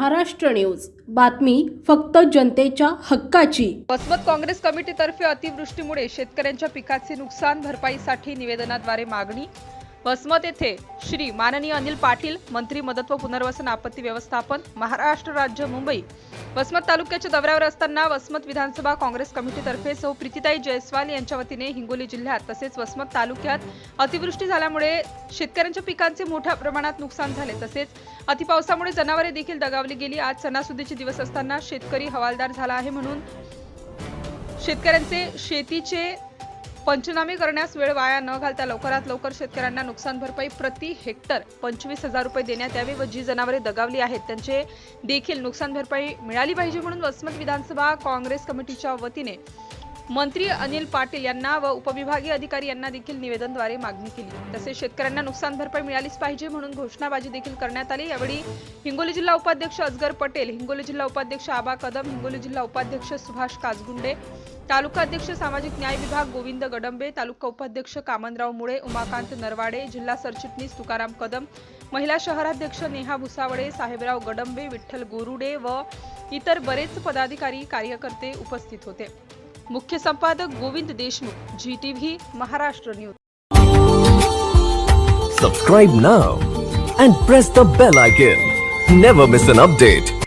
Maharashtra news. बातमी फक्त जनतेच्या हक्काची. वसमत काँग्रेस कमिटीतर्फे अतिवृष्टीमुळे शेतकऱ्यांच्या पिकाचे नुकसान भरपाईसाठी निवेदनाद्वारे मागणी. वसमत येथे श्री माननीय अनिल पाटील मंत्री मदत व पुनर्वसन आपत्ती व्यवस्थापन महाराष्ट्र राज्य मुंबई. वसमत तालुक्याच्या दौऱ्यावर असताना वसमत विधानसभा काँग्रेस कमिटीतर्फे सौ प्रीतीताई जयस्वाल यांच्या वतीने हिंगोली जिल्ह्यात तसेच वसमत तालुक्यात अतिवृष्टी झाल्यामुळे शेतकऱ्यांच्या पिकांचे मोठ्या प्रमाणात नुकसान झाले. तसेच अतिपावसामुळे जनावरे देखील दगावली गेली. आज सणासुदीचे दिवस असताना शेतकरी हवालदार झाला आहे म्हणून शेतकऱ्यांचे शेतीचे पंचनामे करण्यास वेळ वाया न घालता लवकरात लवकर शेतकऱ्यांना नुकसान भरपाई प्रति हेक्टर पंचवीस हजार रुपये देण्यात यावे व जी जनावरे दगावली आहेत त्यांचे देखील नुकसान भरपाई मिळाली पाहिजे म्हणून वसमत विधानसभा काँग्रेस कमिटीच्या वतीने मंत्री अनिल पाटील यांना व उपविभागीय अधिकारी यांना देखील निवेदनद्वारे मागणी केली. तसेच शेतकऱ्यांना नुकसान भरपाई मिळालीच पाहिजे म्हणून घोषणाबाजी देखील करण्यात आली. यावेळी हिंगोली जिल्हा उपाध्यक्ष अजगर पटेल हिंगोली जिल्हा उपाध्यक्ष आबा कदम हिंगोली जिल्हा उपाध्यक्ष सुभाष काजगुंडे तालुका अध्यक्ष सामाजिक न्याय विभाग गोविंद गडंबे तालुका उपाध्यक्ष कामनराव मुळे उमाकांत नरवाडे जिल्हा सरचिटणीस तुकाराम कदम महिला शहराध्यक्ष नेहा भुसावळे साहेबराव गडंबे विठ्ठल गोरुडे व इतर बरेच पदाधिकारी कार्यकर्ते उपस्थित होते. मुख्य संपादक Govind Deshmukh ji TV Maharashtra news Subscribe now and press the bell icon. Never miss an update.